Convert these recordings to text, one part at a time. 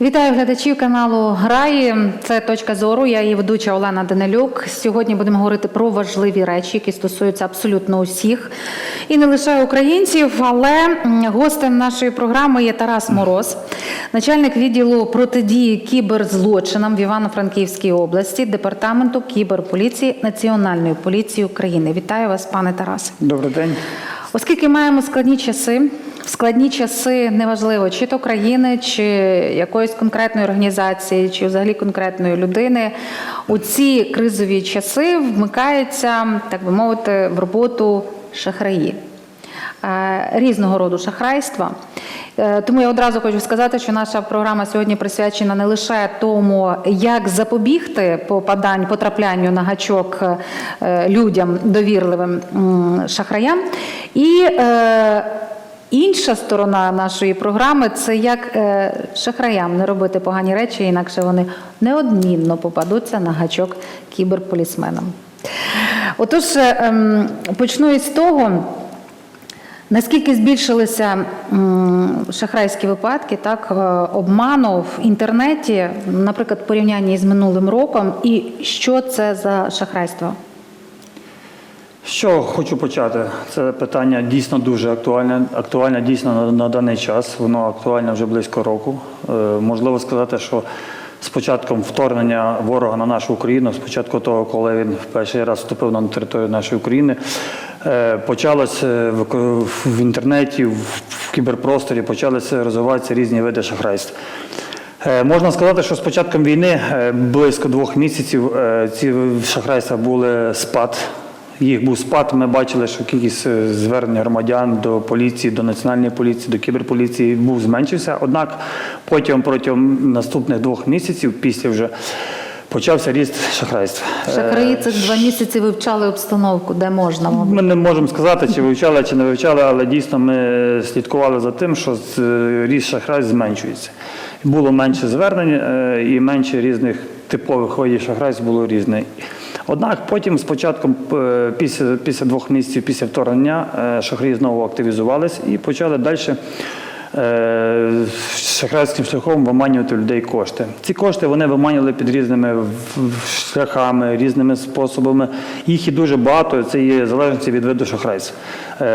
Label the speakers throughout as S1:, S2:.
S1: Вітаю глядачів каналу Граї. Це точка зору. Я її ведуча Олена Данилюк. Сьогодні будемо говорити про важливі речі, які стосуються абсолютно усіх, і не лише українців. Але гостем нашої програми є Тарас Мороз, начальник відділу протидії кіберзлочинам в Івано-Франківській області, департаменту кіберполіції Національної поліції України. Вітаю вас, пане Тарасе.
S2: Добрий день.
S1: Оскільки маємо складні часи, в складні часи неважливо, чи то країни, чи якоїсь конкретної організації, чи взагалі конкретної людини, у ці кризові часи вмикаються, так би мовити, в роботу шахраї. Е, Різного роду шахрайства. Е, Тому я одразу хочу сказати, що наша програма сьогодні присвячена не лише тому, як запобігти попадань, потраплянню на гачок е, людям довірливим шахраям. І інша сторона нашої програми це як е, шахраям не робити погані речі, інакше вони неодмінно попадуться на гачок кіберполісменам. Отож, е, ем, почну із того. Наскільки збільшилися шахрайські випадки, так, е, обману в інтернеті, наприклад, в порівнянні з минулим роком, і що це за шахрайство?
S2: Що хочу почати? Це питання дійсно дуже актуальне. Актуальне дійсно на, на даний час. Воно актуальне вже близько року. Е, можливо сказати, що з початком вторгнення ворога на нашу Україну, з початку того, коли він в перший раз вступив на територію нашої України, е, почалось е, в, в інтернеті, в, в кіберпросторі почалися розвиватися різні види шахрайств. Е, Можна сказати, що з початком війни е, близько двох місяців ці шахрайства були спад. Їх був спад. Ми бачили, що кількість е, звернень громадян до поліції, до національної поліції, до кіберполіції був зменшився. Однак потім протягом наступних двох місяців, після вже почався ріст шахрайств. Е,
S1: Шахраї цих два місяці вивчали обстановку, де можна. мабуть.
S2: Ми не можемо сказати, чи вивчали, чи не вивчали, але дійсно ми слідкували за тим, що ріст шахрайств зменшується. Було менше звернень е, і менше різних типових видів шахрайств було різне. Однак потім, з початком, е, після, після двох місяців після вторгнення, е, шахраї знову активізувались і почали далі е, шахрайським шляхом виманювати людей кошти. Ці кошти вони виманювали під різними шляхами, різними способами. Їх і дуже багато, це є залежності від виду шахрайств.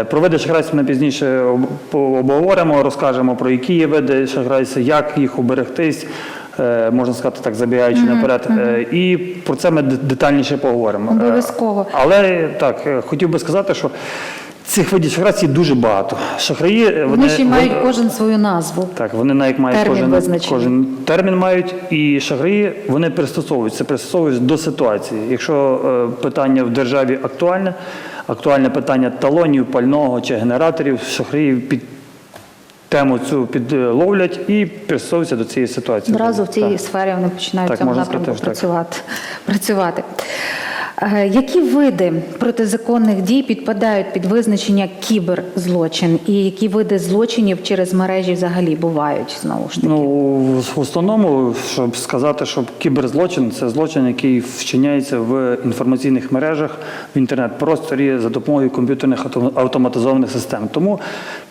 S2: Про види шахрайств ми пізніше обговоримо, розкажемо про які є види шахрайств, як їх уберегтись. Е, Можна сказати так, забігаючи наперед, Е, і про це ми детальніше поговоримо. Е,
S1: Обов'язково.
S2: Але так, хотів би сказати, що цих видів шахрайств є дуже багато. Шахраї е,
S1: Вони ще мають
S2: вони-
S1: кожен свою назву.
S2: так, вони навіть мають
S1: Термін
S2: кожен, кожен термін мають, і шахраї вони пристосовуються, пристосовуються до ситуації. Якщо е, питання в державі актуальне, актуальне питання талонів, пального чи генераторів, шахраї під тему цю підловлять і пристосовуються до цієї ситуації.
S1: Одразу в цій
S2: Так.
S1: сфері вони починають
S2: Так,
S1: цьому напрямку працювати. працювати. Е, Які види протизаконних дій підпадають під визначення кіберзлочин, і які види злочинів через мережі взагалі бувають знову ж таки?
S2: Ну, в основному, щоб сказати, що кіберзлочин це злочин, який вчиняється в інформаційних мережах в інтернет-просторі за допомогою комп'ютерних автоматизованих систем. Тому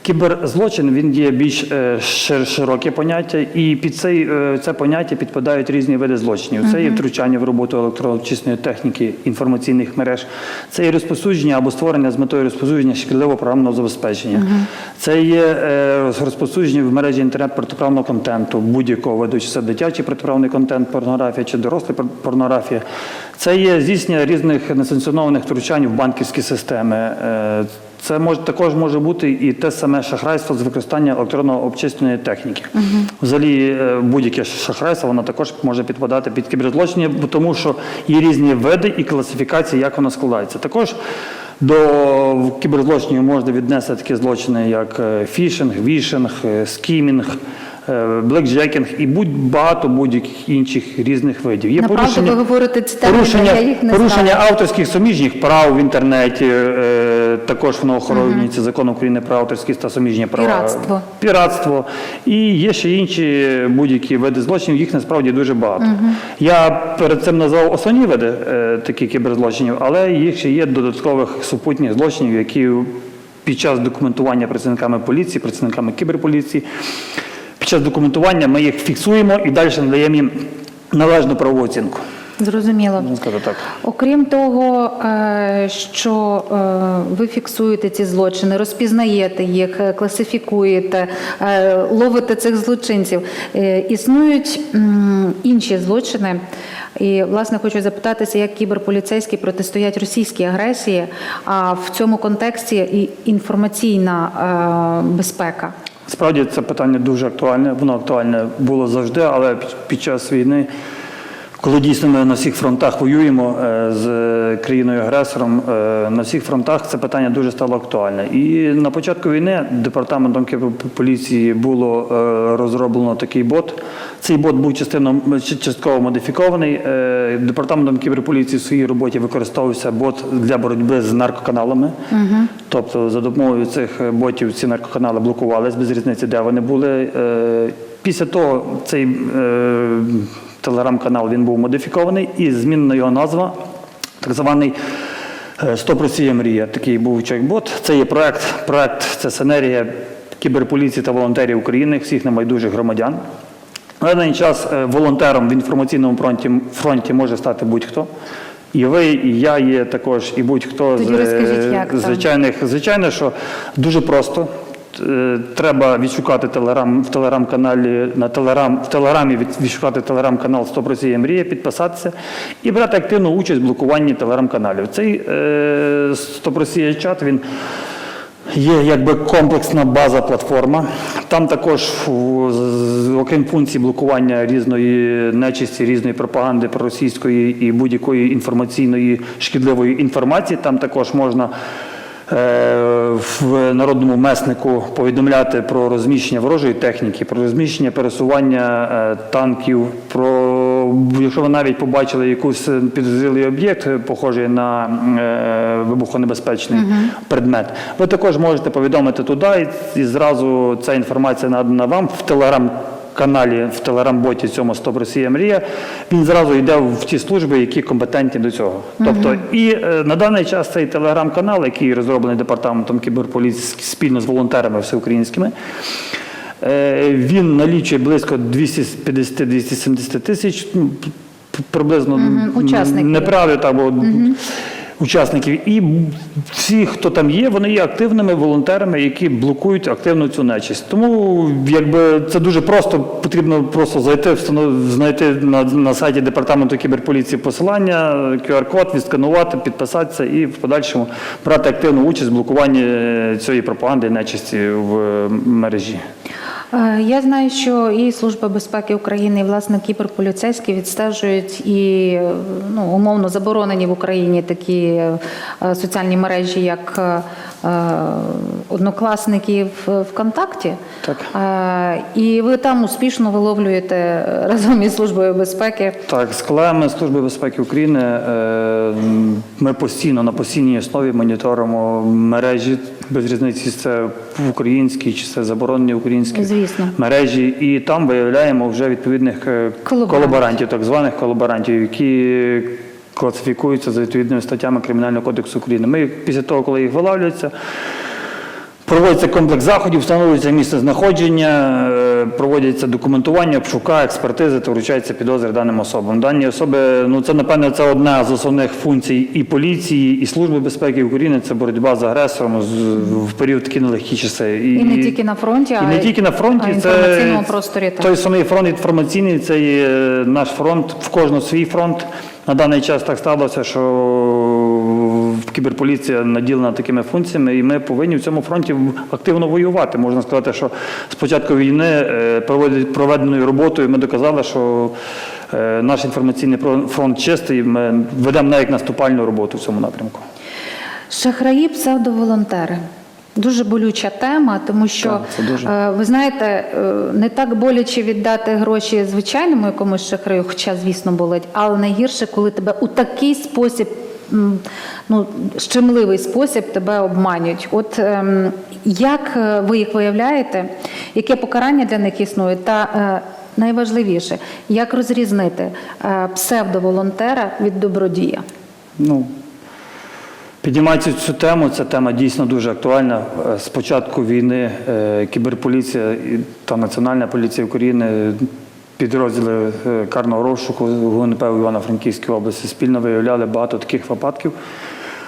S2: кіберзлочин він є більш е, широке поняття, і під цей, е, це поняття підпадають різні види злочинів. Це є втручання в роботу електронно-чисної техніки інформаційних мереж, це є розпосудження або створення з метою розпосудження шкідливого програмного забезпечення. Це є е, розповсюдження в мережі інтернет протиправного контенту, будь-якого виду, чи це дитячий протиправний контент, порнографія чи дорослий порнографія. Це є здійснення різних несанкціонованих втручань в банківські системи. Це може також може бути і те саме шахрайство з використання електронно-обчисленої техніки. Взагалі, е, будь-яке шахрайство воно також може підпадати під кіберзлочення, тому що є різні види і класифікації, як воно складається. Також до кіберзлочинів можна віднести такі злочини, як е, фішинг, вішинг, е, скімінг. Блекджекінг і будь багато будь-яких інших різних видів. Є
S1: Направду ви говорите терміни,
S2: порушення,
S1: я їх не
S2: порушення авторських суміжніх прав в інтернеті, е, також воно охоронюється закон України про авторські та суміжні права.
S1: Піратство.
S2: Піратство. І є ще інші будь-які види злочинів, їх насправді дуже багато. Я перед цим назвав основні види е, таких кіберзлочинів, але їх ще є додаткових супутніх злочинів, які під час документування працівниками поліції, працівниками кіберполіції. Час документування ми їх фіксуємо і далі надаємо їм належну правову оцінку.
S1: Зрозуміло.
S2: Можна так.
S1: Окрім того, е, що е, ви фіксуєте ці злочини, розпізнаєте їх, е, класифікуєте, ловите цих злочинців, існують інші злочини. І, власне, хочу запитатися, як кіберполіцейські протистоять російській агресії, а в цьому контексті і інформаційна безпека.
S2: Справді це питання дуже актуальне. Воно актуальне було завжди, але під- час війни, коли дійсно ми на всіх фронтах воюємо е, з країною-агресором, е, на всіх фронтах це питання дуже стало актуальне. І на початку війни департаментом поліції було е, розроблено такий бот. Цей бот був частино, частково модифікований. Департаментом кіберполіції в своїй роботі використовувався бот для боротьби з наркоканалами. Тобто за допомогою цих ботів ці наркоканали блокувались без різниці, де вони були. Після того цей телеграм-канал він був модифікований і змінена його назва, так званий е, «Стоп Росія мрія. Такий був чек-бот. Це є проект. Проект це синергія кіберполіції та волонтерів України, всіх небайдужих громадян. На даний час е, волонтером в інформаційному фронті, фронті може стати будь-хто. І ви, і я є також, і будь-хто з е, звичайних. Звичайно, що дуже просто. Е, Треба відшукати телеграм в телеграм-каналі на телеграм в телеграмі від- відшукати телеграм-канал «Стоп Росія Мрія, підписатися і брати активну участь в блокуванні телеграм-каналів. Цей е, «Стоп Росія чат він Є якби комплексна база платформа. Там також, окрім функцій блокування різної нечисті, різної пропаганди проросійської і будь-якої інформаційної шкідливої інформації, там також можна в народному меснику повідомляти про розміщення ворожої техніки, про розміщення пересування е, танків, про якщо ви навіть побачили якийсь підозрілий об'єкт, е, похожий на е, вибухонебезпечний предмет, ви також можете повідомити туди, і зразу ця інформація надана вам в телеграм. Каналі в телеграм-боті цьому «Стоп Росія Мрія, він зразу йде в ті служби, які компетентні до цього. Тобто, і е, на даний час цей телеграм-канал, який розроблений департаментом кіберполіції спільно з волонтерами всеукраїнськими, Е, Він налічує близько 250-270 тисяч, ну, приблизно
S1: Мгм, учасників.
S2: неправильно так, бо учасників. І всі, хто там є, вони є активними волонтерами, які блокують активно цю нечисть. Тому якби це дуже просто, потрібно просто зайти, знайти на, на сайті департаменту кіберполіції посилання, QR-код, відсканувати, підписатися і в подальшому брати активну участь в блокуванні е, цієї пропаганди нечисті в е, мережі.
S1: Е, Я знаю, що і Служба безпеки України, і власне кіберполіцейські відстежують і е, ну, умовно заборонені в Україні такі е, соціальні мережі, як е, е, однокласники в ВКонтакті.
S2: Так.
S1: Е, І ви там успішно виловлюєте разом із Службою безпеки.
S2: Так, з колегами Служби безпеки України е, ми постійно на постійній основі моніторимо мережі без різниці, це в українській чи це заборонені українські
S1: Звісно.
S2: мережі, і там виявляємо вже відповідних
S1: Колаборантів.
S2: колаборантів, так званих колаборантів, які класифікуються за відповідними статтями Кримінального кодексу України. Ми після того, коли їх виловлюються, Проводиться комплекс заходів, встановлюється місце знаходження, е, проводяться документування, обшука, експертизи та вручаються підозри даним особам. Дані особи, ну це напевне, це одна з основних функцій і поліції, і Служби безпеки України. Це боротьба з агресором з- в період такі нелегкі часи.
S1: І не тільки на фронті,
S2: і
S1: а
S2: не тільки на фронті,
S1: а
S2: це
S1: просторі,
S2: той самий фронт інформаційний, це є наш фронт, в кожного свій фронт. На даний час так сталося, що кіберполіція наділена такими функціями, і ми повинні в цьому фронті активно воювати. Можна сказати, що з початку війни е, проведеною роботою ми доказали, що е, наш інформаційний фронт- чистий. Ми ведемо навіть наступальну роботу в цьому напрямку.
S1: Шахраї псевдоволонтери. Дуже болюча тема, тому що
S2: Так, дуже.
S1: е, ви знаєте, е, не так боляче віддати гроші звичайному якомусь шахраю, хоча, звісно, болить, але найгірше, коли тебе у такий спосіб, ну щемливий спосіб тебе обманюють. От ем, як е, ви їх виявляєте, яке покарання для них існує? Та найважливіше, як розрізнити псевдоволонтера від добродія?
S2: Ну, піднімається цю тему, ця тема дійсно дуже актуальна. Е, З початку війни е, кіберполіція та Національна поліція України, підрозділи е, карного розшуку ГУНП у Івано-Франківській області спільно виявляли багато таких випадків.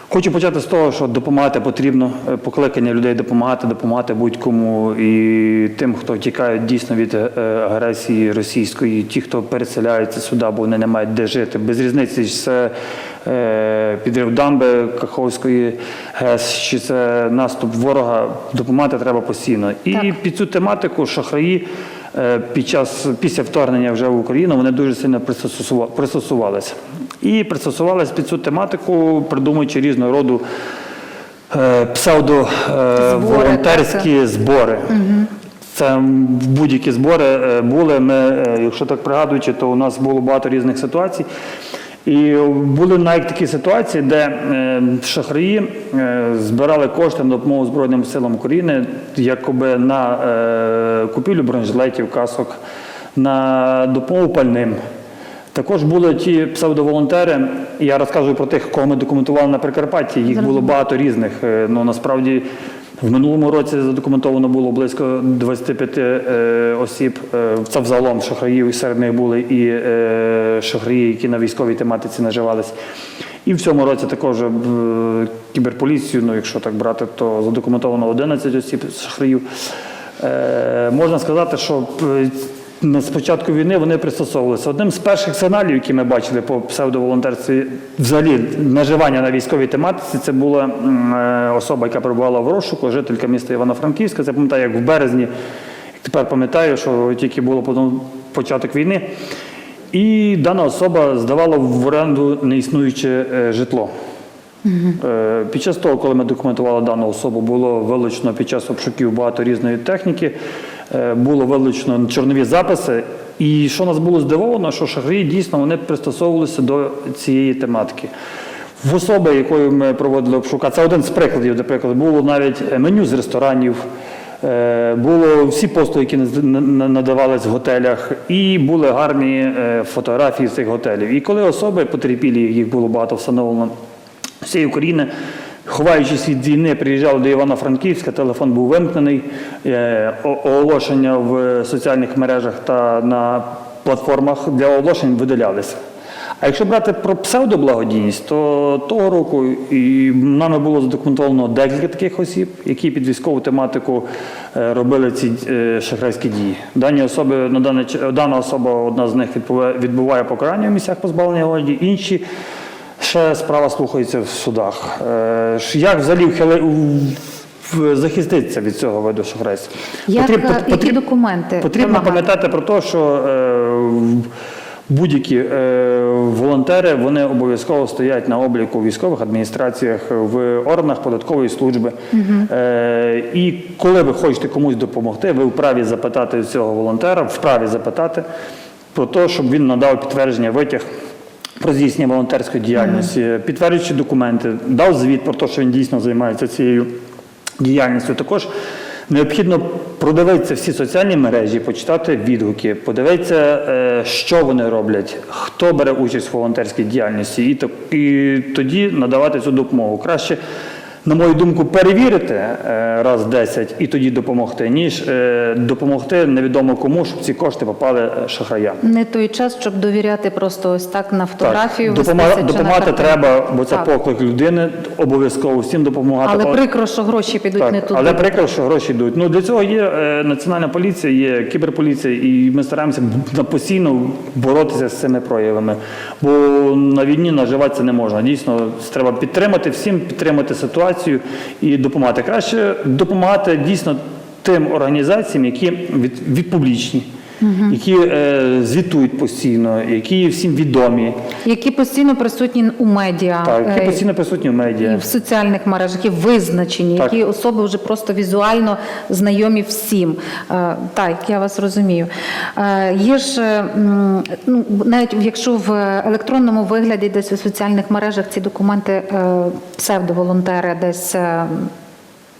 S2: Хочу почати з того, що допомагати потрібно. Е, Покликання людей допомагати, допомагати будь-кому і тим, хто тікає дійсно від е, агресії російської, ті, хто переселяються сюди, бо вони не мають де жити. Без різниці, чи це е, підрив дамби Каховської ГЕС, чи це наступ ворога. Допомагати треба постійно. І
S1: Так.
S2: під цю тематику шахраї під час після вторгнення вже в Україну вони дуже сильно пристосува- пристосувалися. І пристосувалися під цю тематику, придумуючи різного роду е, псевдо-волонтерські збори. Це будь-які збори е, були. Ми, е, якщо так пригадуючи, то у нас було багато різних ситуацій. І були навіть такі ситуації, де шахраї збирали кошти на допомогу Збройним силам України, якоби на купівлю бронежилетів, касок, на допомогу пальним. Також були ті псевдоволонтери. Я розказую про тих, кого ми документували на Прикарпатті. Їх було багато різних. Е, Ну насправді в минулому році задокументовано було близько 25 е, осіб. Е, Це взагалом шахраїв, і серед них були і е, шахраї, які на військовій тематиці наживались. І в цьому році також е, кіберполіцію, ну якщо так брати, то задокументовано 11 осіб шахраїв. Е, можна сказати, що на спочатку війни вони пристосовувалися. Одним з перших сигналів, які ми бачили по псевдоволонтерстві, взагалі наживання на військовій тематиці, це була е, особа, яка перебувала в розшуку, жителька міста Івано-Франківська. Це пам'ятаю, як в березні, як тепер пам'ятаю, що тільки було початок війни. І дана особа здавала в оренду неіснуюче е, житло. Е, Під час того, коли ми документували дану особу, було вилучено під час обшуків багато різної техніки, було вилучено чорнові записи. І що нас було здивовано, що шахраї дійсно вони пристосовувалися до цієї тематики. В особи, якою ми проводили обшук, а це один з прикладів, до прикладу, було навіть е, меню з ресторанів, е, було всі послуги, які надавались в готелях, і були гарні е, фотографії з цих готелів. І коли особи потерпілі, їх було багато встановлено, всієї України, ховаючись від війни, приїжджали до Івано-Франківська, телефон був вимкнений, е, оголошення в соціальних мережах та на платформах для оголошень видалялися. А якщо брати про псевдоблагодійність, то того року і нами було задокументовано декілька таких осіб, які під військову тематику е, робили ці е, шахрайські дії. Дані особи на дана особа, одна з них відбуває, покарання в місцях позбавлення волі, інші ще справа слухається в судах. Е, Як взагалі вхили- захиститися від цього виду шахрайства?
S1: Як,
S2: Потріб-
S1: е, які документи
S2: Потрібно пам'ятати про те, що е, будь-які волонтери вони обов'язково стоять на обліку в військових адміністраціях, в органах податкової служби. Е, і коли ви хочете комусь допомогти, ви вправі запитати цього волонтера, вправі запитати про те, щоб він надав підтвердження витяг. Про здійснення волонтерської діяльності, підтверджуючи документи, дав звіт про те, що він дійсно займається цією діяльністю. Також необхідно продивитися всі соціальні мережі, почитати відгуки, подивитися, е, що вони роблять, хто бере участь в волонтерській діяльності, і тоді надавати цю допомогу. Краще, на мою думку, перевірити е, раз 10 і тоді допомогти, ніж е, допомогти невідомо кому, щоб ці кошти попали е, шахраям.
S1: Не той час, щоб довіряти просто ось так на фотографію.
S2: Так,
S1: вестися
S2: допомагати,
S1: на
S2: треба, бо це
S1: Так.
S2: поклик людини, обов'язково всім допомагати.
S1: Але прикро, що гроші підуть
S2: так,
S1: не туди.
S2: але прикро, що гроші йдуть. Ну для цього є національна поліція, є кіберполіція, і ми стараємося б- постійно боротися з цими проявами. Бо на війні наживатися не можна. Дійсно, треба підтримати всім, підтримати ситуацію і допомагати. Краще допомагати дійсно тим організаціям, які від, від публічні, які е, звітують постійно, які всім відомі,
S1: Які постійно присутні у медіа.
S2: так, які
S1: е,
S2: постійно присутні в
S1: І в соціальних мережах, які визначені,
S2: Так.
S1: які особи вже просто візуально знайомі всім. Е, Так, я вас розумію. Е, Є ж, е, ну, навіть якщо в електронному вигляді десь у соціальних мережах ці документи е, псевдоволонтери десь.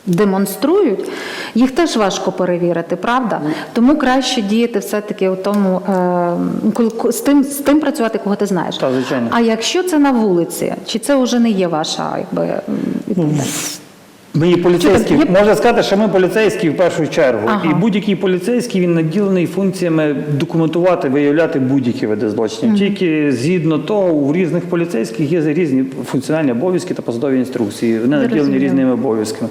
S1: Е, Демонструють, їх теж важко перевірити, правда? Тому краще діяти все-таки у тому, е, з тим, з тим працювати, кого ти знаєш.
S2: Так, звичайно.
S1: А якщо це на вулиці, чи це вже не є ваша якби
S2: Ну, Ми є поліцейські. Можна сказати, що ми поліцейські в першу чергу.
S1: Ага.
S2: І будь-який поліцейський він наділений функціями документувати, виявляти будь-які види злочинів. Тільки згідно того, у різних поліцейських є різні функціональні обов'язки та посадові інструкції. Вони наділені різними обов'язками.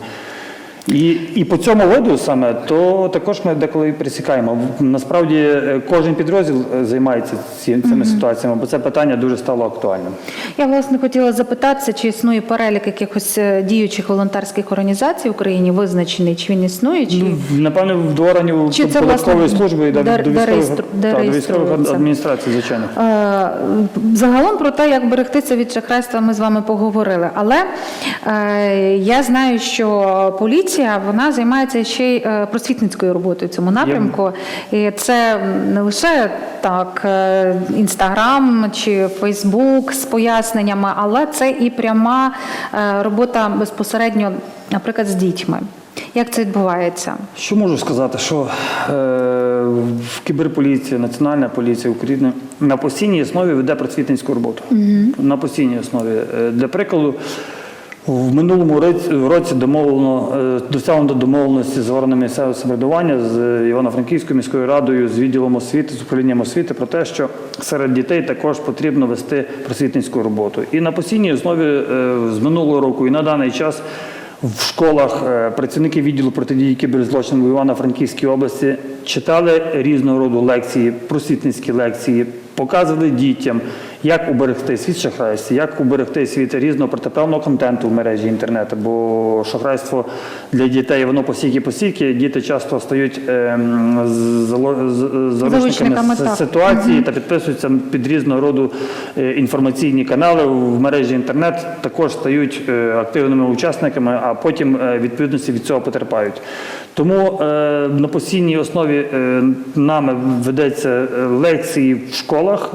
S2: І, і по цьому виду саме, то також ми деколи присікаємо. Насправді е, кожен підрозділ е, займається цими ситуаціями, бо це питання дуже стало актуальним.
S1: Я власне хотіла запитатися, чи існує перелік якихось е, діючих волонтерських організацій в Україні визначений, чи він існує, чи
S2: Напевне, до органів
S1: Чи це,
S2: податкової
S1: власне,
S2: служби і до, до, до військових адміністрацій, звичайно.
S1: Е, Загалом про те, як берегтися від шахрайства, ми з вами поговорили. Але е, я знаю, що поліція вона займається ще й е, просвітницькою роботою в цьому напрямку. І це не лише так е, інстаграм чи Фейсбук з поясненнями, але це і пряма е, робота безпосередньо, наприклад, з дітьми. Як це відбувається?
S2: Що можу сказати, що е, в кіберполіції, Національна поліція України на постійній основі веде просвітницьку роботу. На постійній основі. Е, Для прикладу, в минулому році- домовлено, е, досягнуто домовленості з органами місцевого самоврядування, з Івано-Франківською міською радою, з відділом освіти, з управлінням освіти про те, що серед дітей також потрібно вести просвітницьку роботу. І на постійній основі е, з минулого року і на даний час в школах е, працівники відділу протидії кіберзлочинам в Івано-Франківській області читали різного роду лекції, просвітницькі лекції, показували дітям, як уберегтись від шахрайства, як уберегтись від різного протиправного контенту в мережі інтернету. Бо шахрайство для дітей воно постійки постійки. Діти часто стають ем, заручниками ситуації та підписуються під різного роду е, інформаційні канали в мережі інтернет, також стають е, активними учасниками, а потім е, відповідності від цього потерпають. Тому на постійній основі нами ведеться лекції в школах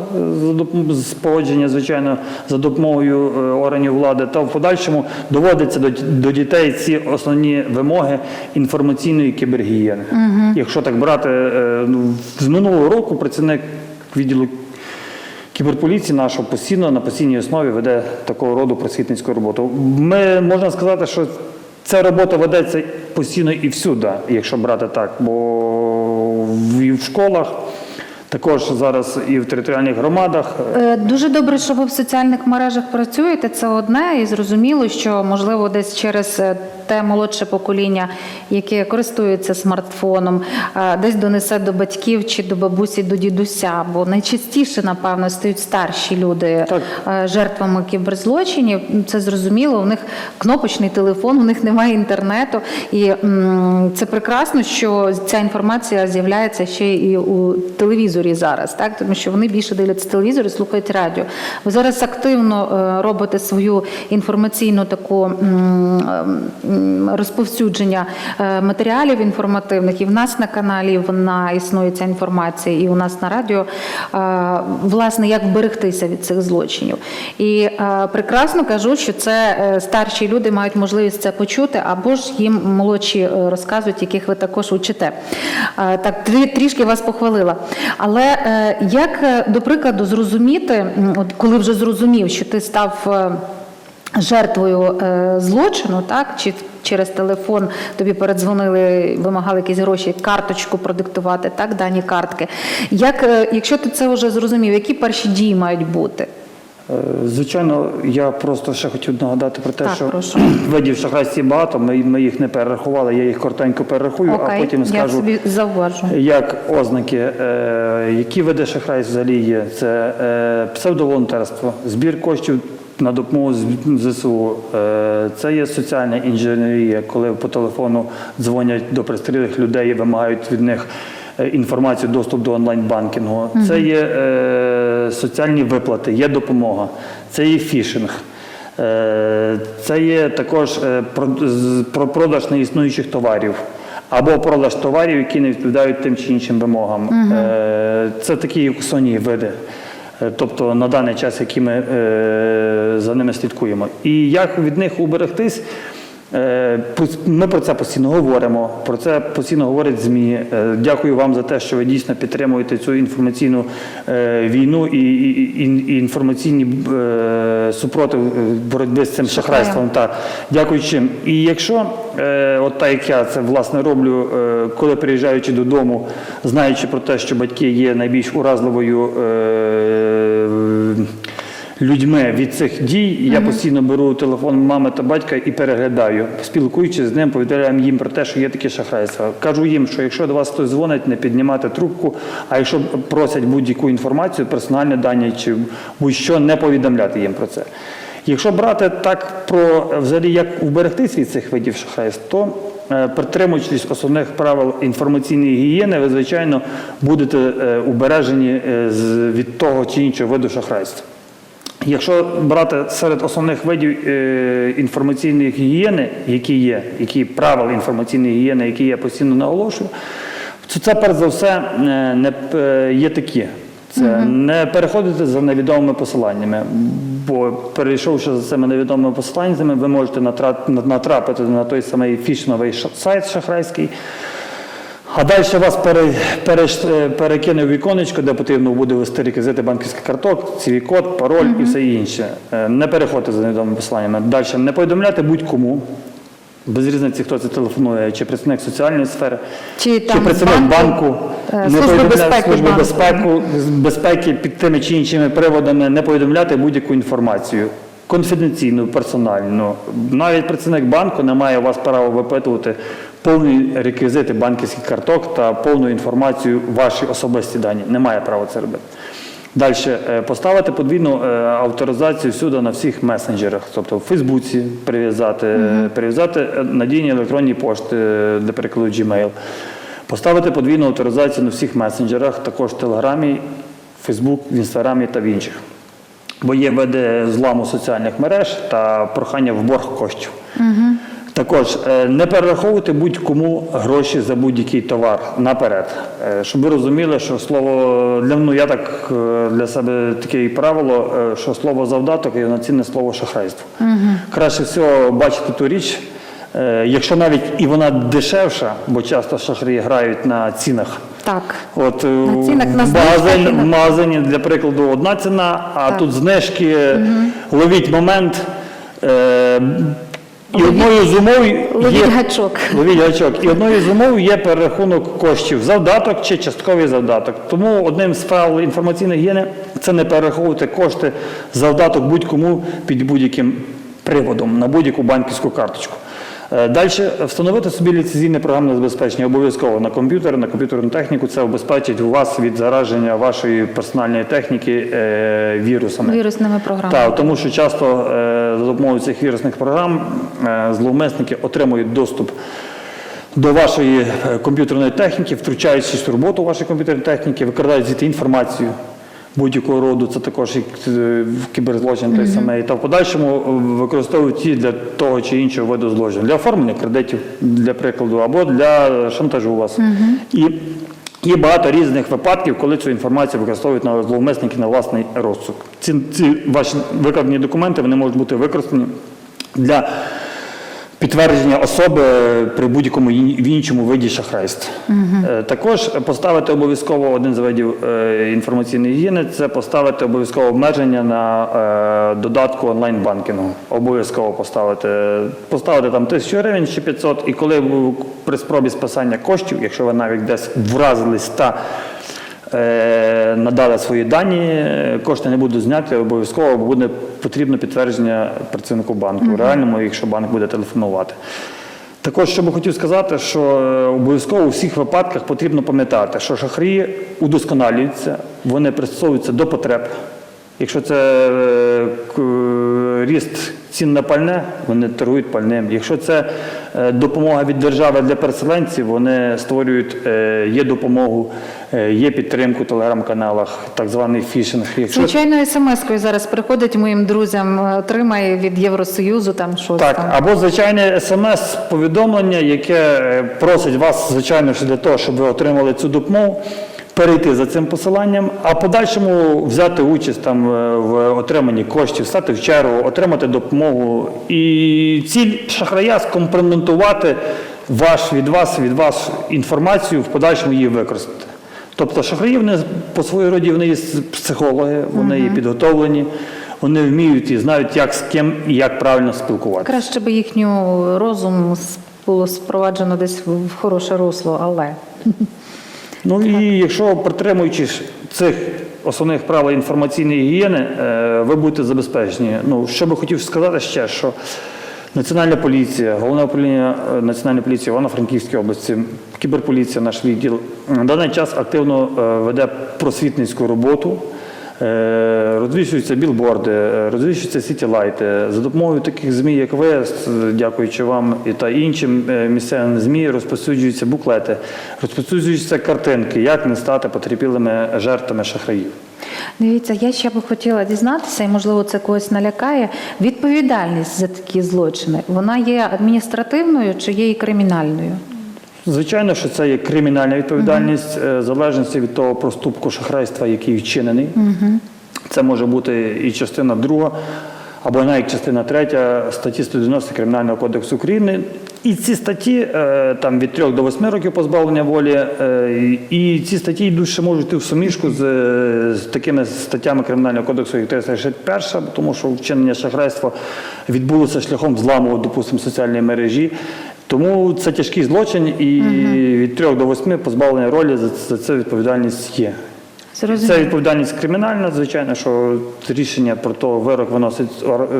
S2: з погодження, звичайно, за допомогою е, органів влади, та в подальшому доводиться до, дітей ці основні вимоги інформаційної кібергігієни. Якщо так брати, е, ну, з минулого року працівник відділу Кіберполіції нашого постійно на постійній основі веде такого роду просвітницьку роботу. Ми можна сказати, що ця робота ведеться постійно і всюди, якщо брати так, бо і в школах, також зараз і в територіальних громадах.
S1: Е, Дуже добре, що ви в соціальних мережах працюєте. Це одне, і зрозуміло, що можливо десь через е, те молодше покоління, яке користується смартфоном, е, десь донесе до батьків чи до бабусі, до дідуся. Бо найчастіше, напевно, стають старші люди
S2: Так.
S1: е, жертвами кіберзлочинів. Ну, Це зрозуміло. У них кнопочний телефон, у них немає інтернету, і це прекрасно, що ця інформація з'являється ще і у телевізорі зараз, так тому що вони більше дивляться телевізор і слухають радіо. Ви зараз активно е, робите свою інформаційну таку розповсюдження е, матеріалів інформативних. І в нас на каналі вона існує ця інформація, і у нас на радіо е, власне як вберегтися від цих злочинів. І прекрасно кажу, що це старші люди мають можливість це почути, або ж їм молодші розказують, яких ви також учите. Так, трішки вас похвалила. Але е, як, е, до прикладу, зрозуміти, от коли вже зрозумів, що ти став. е, жертвою злочину, так чи через телефон тобі передзвонили, вимагали якісь гроші, карточку продиктувати, так дані картки. Як, якщо ти це вже зрозумів, які перші дії мають бути?
S2: Е, Звичайно, я просто ще хотів нагадати про те,
S1: Так,
S2: що
S1: прошу.
S2: видів шахрайстві багато. Ми, ми їх не перерахували, я їх коротенько перерахую, а
S1: Окей,
S2: потім
S1: я
S2: скажу.
S1: собі зауважу.
S2: Як ознаки, е, які види шахрайств взагалі є? Це е, псевдоволонтерство, збір коштів на допомогу ЗСУ, е, це є соціальна інженерія, коли по телефону дзвонять до пристрілих людей і вимагають від них інформацію, доступ до онлайн-банкінгу. Це є е, соціальні виплати, є допомога, це є фішинг. Е, Це є також е, про- продаж неіснуючих товарів або продаж товарів, які не відповідають тим чи іншим вимогам. Е, Це такі основні види. Е, Тобто на даний час, які ми е, за ними слідкуємо. І як від них уберегтись? Е, Ми про це постійно говоримо, про це постійно говорять ЗМІ. Е, Дякую вам за те, що ви дійсно підтримуєте цю інформаційну е, війну і, і, і- і інформаційні супротив боротьби з цим шахрайством. Та дякую чим. І якщо от так як я це власне роблю, коли приїжджаючи додому, знаючи про те, що батьки є найбільш уразливою. Людьми від цих дій. Я постійно беру телефон мами та батька і переглядаю, спілкуючись з ним, повідомляю їм про те, що є таке шахрайство. Кажу їм, що якщо до вас хтось дзвонить, не піднімати трубку, а якщо просять будь-яку інформацію, персональні дані чи будь-що, не повідомляти їм про це. Якщо брати так про взагалі як уберегтись від цих видів шахрайств, то е, притримуючись основних правил інформаційної гігієни, ви звичайно будете е, убережені е, з- від того чи іншого виду шахрайства. Якщо брати серед основних видів е, інформаційної гігієни, які є, які правила інформаційної гігієни, які я постійно наголошую, то це перш за все е, не е, є такі. Це не переходити за невідомими посиланнями, бо перейшовши за цими невідомими посиланнями, ви можете натрапити на той самий фішновий сайт шахрайський. А далі вас пере, переш- е, перекине в віконечко, де потрібно буде ввести реквізити банківських карток, cv код пароль і все інше. Е, Не переходьте за невідомими посиланнями. Далі не повідомляти будь-кому, без різниці, хто це телефонує, чи представник соціальної сфери,
S1: Чи там
S2: представник
S1: банку,
S2: банку,
S1: е,
S2: не
S1: Служби
S2: повідомляти служби безпеку, безпеки під тими чи іншими приводами, не повідомляти будь-яку інформацію. Конфіденційну, персональну. Навіть працівник банку не має у вас права випитувати повні реквізити банківських карток та повну інформацію ваші особисті дані. Не має права це робити. Далі поставити подвійну е, авторизацію всюди на всіх месенджерах, тобто в Фейсбуці прив'язати, е, прив'язати е, надійні електронні пошти, е, для прикладу Gmail. Поставити подвійну авторизацію на всіх месенджерах, також в Телеграмі, Фейсбук, в Інстаграмі та в інших. Бо є види зламу соціальних мереж та прохання в борг коштів. Також е, не перераховувати будь-кому гроші за будь-який товар наперед. Е, Щоб ви розуміли, що слово для ну я так е, для себе таке правило, що слово завдаток є рівноцінне слово шахрайство. Краще всього бачити ту річ, якщо навіть і вона дешевша, бо часто шахраї грають на цінах.
S1: Так.
S2: От
S1: На цінах, на
S2: магазин, в магазині, для прикладу, одна ціна, а тут знижки, ловіть момент. Е, і одною з умов є,
S1: гачок.
S2: Ловіть гачок. І одною з умов є перерахунок коштів завдаток чи частковий завдаток. Тому одним з правил інформаційної гігієни це не перераховувати кошти завдаток будь-кому під будь-яким приводом на будь-яку банківську карточку. Далі встановити собі ліцензійне програмне забезпечення обов'язково на комп'ютер, на комп'ютерну техніку. Це обезпечить вас від зараження вашої персональної техніки е, вірусами.
S1: Вірусними програмами.
S2: Так, тому що часто е, за допомогою цих вірусних програм е, зловмисники отримують доступ до вашої е, комп'ютерної техніки, втручаючись в роботу вашої комп'ютерної техніки, викрадають звідти інформацію будь-якого роду, це також і е, кіберзлочин той самий, та в подальшому е, використовують її для того чи іншого виду злочину, для оформлення кредитів, для прикладу, або для шантажу вас. І Є багато різних випадків, коли цю інформацію використовують на зловмисники на власний розсуд. Ці, ці ваші викладені документи вони можуть бути використані для підтвердження особи при будь-якому в іншому виді шахрайства. Е, Також поставити обов'язково один з видів е, інформаційної гігієни це поставити обов'язково обмеження на е, додатку онлайн-банкінгу. Обов'язково поставити, поставити там тисячу гривень чи 500, і коли при спробі списання коштів, якщо ви навіть десь вразились та надали свої дані, е, кошти не будуть зняті, обов'язково буде потрібно підтвердження працівнику банку, реальному, якщо банк буде телефонувати. Також, що би хотів сказати, що е, обов'язково у всіх випадках потрібно пам'ятати, що шахраї удосконалюються, вони пристосовуються до потреб. Якщо це е, ріст цін на пальне, вони торгують пальним. Якщо це е, допомога від держави для переселенців, вони створюють е, є допомогу, е, є підтримку в телеграм-каналах, так званий фішинг. Якщо
S1: Звичайно, смс-кою зараз приходить моїм друзям, отримає від Євросоюзу там щось
S2: Так,
S1: там.
S2: або звичайне смс-повідомлення, яке просить вас, звичайно, для того, щоб ви отримали цю допомогу, перейти за цим посиланням, а в подальшому взяти участь там е, в отриманні коштів, стати в чергу, отримати допомогу. І ціль шахрая скомпроментувати ваш від вас, від вас інформацію, в подальшому її використати. Тобто шахраї вони по своїй роді вони є психологи, вони є підготовлені, вони вміють і знають, як з ким і як правильно спілкуватися.
S1: Краще би їхню розум було спроваджено десь в хороше русло, але
S2: Ну і якщо притримуючись цих основних правил інформаційної гігієни, е, ви будете забезпечені. Ну, що би хотів сказати ще, що Національна поліція, головне управління е, Національної поліції Івано-Франківської області, кіберполіція, наш відділ на даний час активно е, веде просвітницьку роботу. Е, Розвішуються білборди, е, розвішуються сітілайти. За допомогою таких ЗМІ, як ви, дякуючи вам і та іншим е, місцевим ЗМІ, розповсюджуються буклети, розповсюджуються картинки, як не стати потерпілими жертвами шахраїв.
S1: дивіться, я ще би хотіла дізнатися, і можливо це когось налякає. Відповідальність за такі злочини вона є адміністративною чи є і кримінальною?
S2: Звичайно, що це є кримінальна відповідальність, е, в залежності від того проступку шахрайства, який вчинений. Це може бути і частина друга, або навіть частина третя статті 190 Кримінального кодексу України. І ці статті е, там від 3 до 8 років позбавлення волі, е, і ці статті йдуть ще можуть йти в суміжку з, з такими статтями Кримінального кодексу, як 361, тому що вчинення шахрайства відбулося шляхом зламу, допустимо, соціальної мережі. Тому це тяжкий злочин, і від 3 до 8 позбавлення ролі за це відповідальність є.
S1: Зрозуміло.
S2: Це відповідальність кримінальна, звичайно, що рішення про то вирок виносить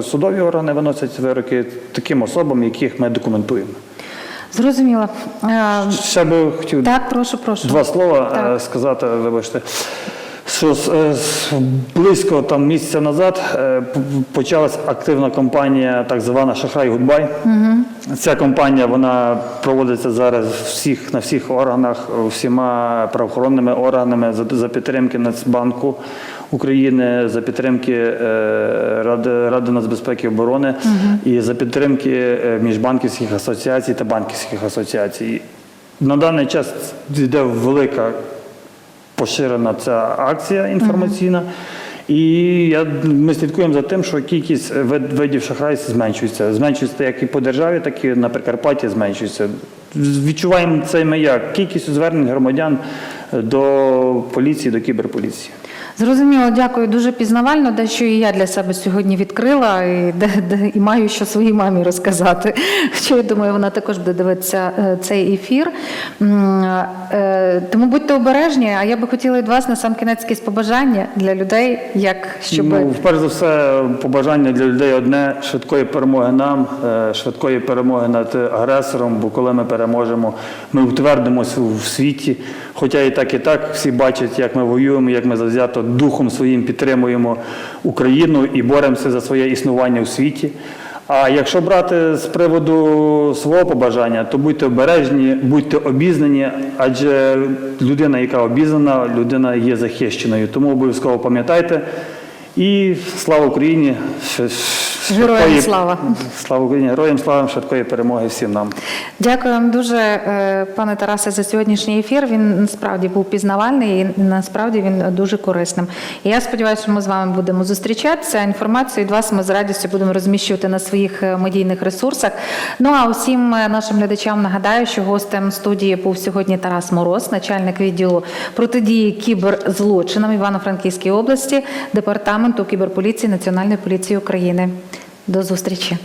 S2: судові органи, виносять вироки таким особам, яких ми документуємо.
S1: Зрозуміло.
S2: Ще би хотів
S1: Так, прошу, прошу.
S2: два слова
S1: Так.
S2: е, сказати, вибачте. Що з- е, з- близько там місяця назад е, почалась активна кампанія, так звана Шахрай Гудбай. Ця кампанія вона проводиться зараз всіх на всіх органах, всіма правоохоронними органами за, за підтримки Нацбанку України, за підтримки е, Ради, Ради нацбезпеки і оборони і за підтримки е, міжбанківських асоціацій та банківських асоціацій. На даний час йде велика поширена ця акція інформаційна. І я, ми слідкуємо за тим, що кількість вид- видів шахрайств зменшується. Зменшується як і по державі, так і на Прикарпатті зменшується. Відчуваємо це ми як кількість звернень громадян до поліції, до кіберполіції.
S1: Зрозуміло, дякую. Дуже пізнавально, дещо і я для себе сьогодні відкрила, і, де, де, і маю що своїй мамі розказати. Що я думаю, вона також буде дивитися е, цей ефір. Е, Тому будьте обережні. А я би хотіла від вас на сам кінець якісь побажання для людей, як щоб
S2: Ну, перш за все, побажання для людей одне швидкої перемоги нам, е, швидкої перемоги над агресором, бо коли ми переможемо, ми утвердимося в світі. Хоча і так, і так всі бачать, як ми воюємо, як ми завзято духом своїм підтримуємо Україну і боремося за своє існування у світі. А якщо брати з приводу свого побажання, то будьте обережні, будьте обізнані, адже людина, яка обізнана, людина є захищеною. Тому обов'язково пам'ятайте. І слава Україні!
S1: Героям
S2: швидкої-
S1: слава!
S2: Слава Україні! Героям слава, швидкої перемоги всім нам!
S1: Дякую вам дуже, е, пане Тарасе, за сьогоднішній ефір. Він насправді був пізнавальний і насправді він дуже корисним. І я сподіваюся, що ми з вами будемо зустрічатися. Інформацію від вас ми з радістю будемо розміщувати на своїх е, медійних ресурсах. Ну а усім е, нашим глядачам нагадаю, що гостем студії був сьогодні Тарас Мороз, начальник відділу протидії кіберзлочинам Івано-Франківської області, департаменту кіберполіції Національної поліції України. До зустрічі.